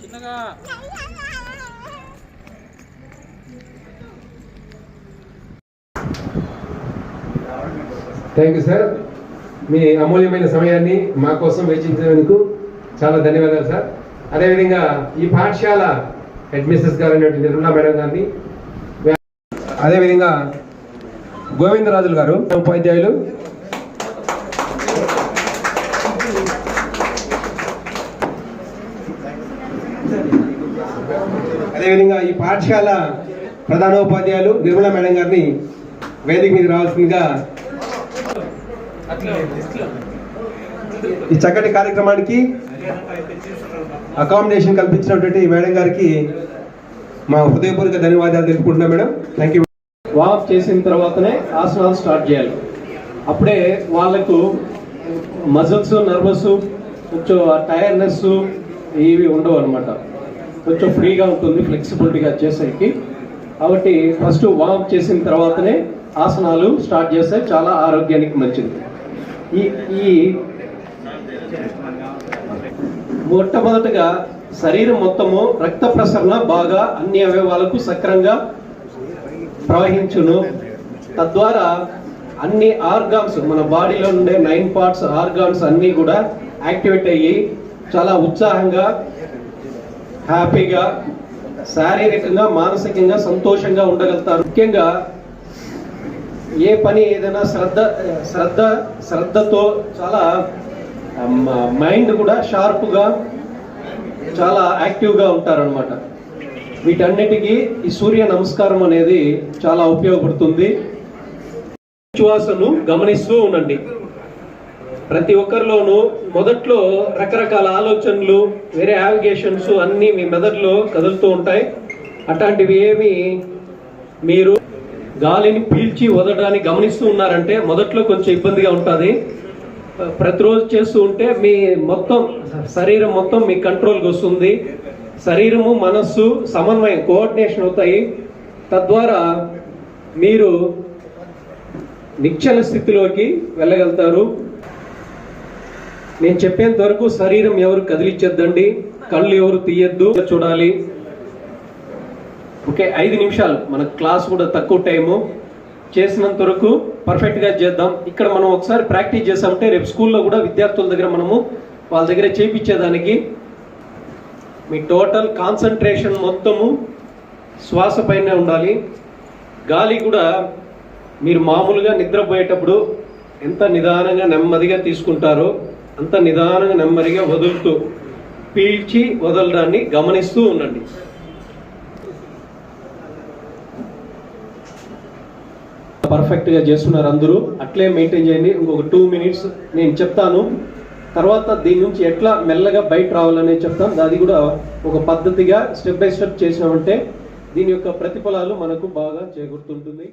చిన్నగా. Thank you sir మీ అమూల్యమైన సమయాన్ని మా కోసం వెచ్చించినందుకు చాలా ధన్యవాదాలు సార్ అదేవిధంగా ఈ పాఠశాల హెడ్ మిస్సెస్ గారు అయినటువంటి నిర్మలా మేడం గారిని అదేవిధంగా గోవిందరాజులు గారు ఉపాధ్యాయులు. అదేవిధంగా ఈ పాఠశాల ప్రధానోపాధ్యాయులు నిర్మలా మేడం గారిని వేదిక మీద రావాల్సిందిగా ఈ చక్కటి కార్యక్రమానికి అకామిడేషన్ కల్పించినటువంటి మేడం గారికి మా హృదయపూర్వక ధన్యవాదాలు తెలుపుకుంటున్నాం మేడం. థ్యాంక్ యూ వాక్ చేసిన తర్వాతనే ఆసనాలు స్టార్ట్ చేయాలి. అప్పుడే వాళ్ళకు మజిల్స్ నర్వస్ కొంచెం టైర్నెస్ ఇవి ఉండవు అనమాట కొంచెం ఫ్రీగా ఉంటుంది ఫ్లెక్సిబిలిటీగా చేసేకి కాబట్టి ఫస్ట్ వార్మ్ చేసిన తర్వాతనే ఆసనాలు స్టార్ట్ చేస్తే చాలా ఆరోగ్యానికి మంచిది. ఈ ఈ మొట్టమొదటగా శరీరం మొత్తము రక్త ప్రసరణ బాగా అన్ని అవయవాలకు సక్రంగా ప్రవహించును. తద్వారా అన్ని ఆర్గాన్స్ మన బాడీలో ఉండే నైన్ పార్ట్స్ ఆర్గాన్స్ అన్నీ కూడా యాక్టివేట్ అయ్యి చాలా ఉత్సాహంగా హ్యాపీగా శారీరకంగా మానసికంగా సంతోషంగా ఉండగలుగుతారు. ముఖ్యంగా ఏ పని ఏదైనా శ్రద్ధ శ్రద్ధ శ్రద్ధతో చాలా మైండ్ కూడా షార్ప్గా చాలా యాక్టివ్గా ఉంటారనమాట వీటన్నిటికీ ఈ సూర్య నమస్కారం అనేది చాలా ఉపయోగపడుతుంది. శ్వాసను గమనిస్తూ ఉండండి. ప్రతి ఒక్కరిలోనూ మొదట్లో రకరకాల ఆలోచనలు వేరే యావిగేషన్స్ అన్నీ మీ మెదడులో కదులుతూ ఉంటాయి. అట్లాంటివి ఏమి మీరు గాలిని పీల్చి వదలడానికి గమనిస్తూ ఉన్నారంటే మొదట్లో కొంచెం ఇబ్బందిగా ఉంటుంది. ప్రతిరోజు చేస్తూ ఉంటే మీ మొత్తం శరీరం మొత్తం మీ కంట్రోల్కి వస్తుంది. శరీరము మనస్సు సమన్వయం కోఆర్డినేషన్ అవుతాయి. తద్వారా మీరు నిక్షల స్థితిలోకి వెళ్ళగలుగుతారు. నేను చెప్పేంత వరకు శరీరం ఎవరు కదిలించొద్దండి కళ్ళు ఎవరు తీయద్దు చూడాలి. ఓకే ఐదు నిమిషాలు. మన క్లాస్ కూడా తక్కువ టైము. చేసినంత వరకు పర్ఫెక్ట్గా చేద్దాం. ఇక్కడ మనం ఒకసారి ప్రాక్టీస్ చేసామంటే రేపు స్కూల్లో కూడా విద్యార్థుల దగ్గర మనము వాళ్ళ దగ్గర చేపించేదానికి మీ టోటల్ కాన్సన్ట్రేషన్ మొత్తము శ్వాస పైనే ఉండాలి. గాలి కూడా మీరు మామూలుగా నిద్రపోయేటప్పుడు ఎంత నిదానంగా నెమ్మదిగా తీసుకుంటారో అంత నిదానంగా నెమ్మదిగా వదులుతూ పీల్చి వదలడాన్ని గమనిస్తూ ఉండండి. పర్ఫెక్ట్గా చేస్తున్నారు అందరూ. అట్లే మెయింటైన్ చేయండి. ఇంకొక టూ మినిట్స్ నేను చెప్తాను. తర్వాత దీని నుంచి ఎట్లా మెల్లగా బయట రావాలనేది చెప్తాం. అది కూడా ఒక పద్ధతిగా స్టెప్ బై స్టెప్ చేసినామంటే దీని యొక్క ప్రతిఫలాలు మనకు బాగా చేకూరుతుంటుంది.